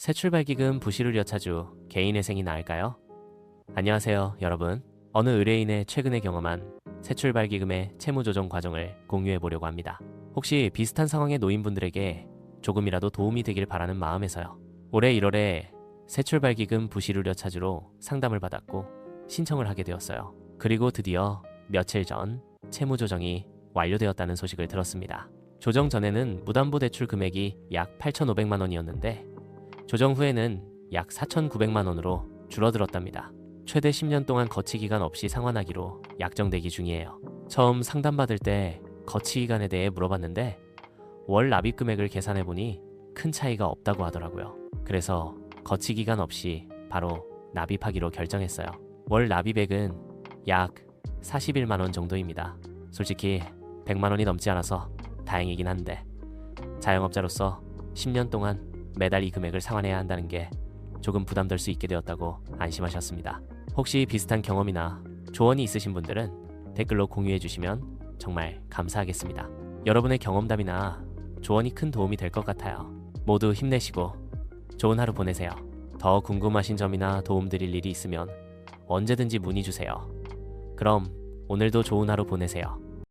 새 출발기금 부실을 여차주 개인회생이 나을까요? 안녕하세요, 여러분. 어느 의뢰인의 최근에 경험한 새 출발기금의 채무조정 과정을 공유해 보려고 합니다. 혹시 비슷한 상황의 노인분들에게 조금이라도 도움이 되길 바라는 마음에서요. 올해 1월에 새 출발기금 부실 우려 차주로 상담을 받았고 신청을 하게 되었어요. 그리고 드디어 며칠 전 채무 조정이 완료되었다는 소식을 들었습니다. 조정 전에는 무담보 대출 금액이 약 8,500만 원이었는데 조정 후에는 약 4,900만 원으로 줄어들었답니다. 최대 10년 동안 거치 기간 없이 상환하기로 약정되기 중이에요. 처음 상담받을 때 거치 기간에 대해 물어봤는데 월 납입 금액을 계산해 보니 큰 차이가 없다고 하더라고요. 그래서 거치 기간 없이 바로 납입하기로 결정했어요. 월 납입액은 약 41만 원 정도입니다. 솔직히 100만 원이 넘지 않아서 다행이긴 한데 자영업자로서 10년 동안 매달 이 금액을 상환해야 한다는 게 조금 부담될 수 있게 되었다고 안심하셨습니다. 혹시 비슷한 경험이나 조언이 있으신 분들은 댓글로 공유해 주시면 정말 감사하겠습니다. 여러분의 경험담이나 조언이 큰 도움이 될 것 같아요. 모두 힘내시고 좋은 하루 보내세요. 더 궁금하신 점이나 도움 드릴 일이 있으면 언제든지 문의 주세요. 그럼 오늘도 좋은 하루 보내세요.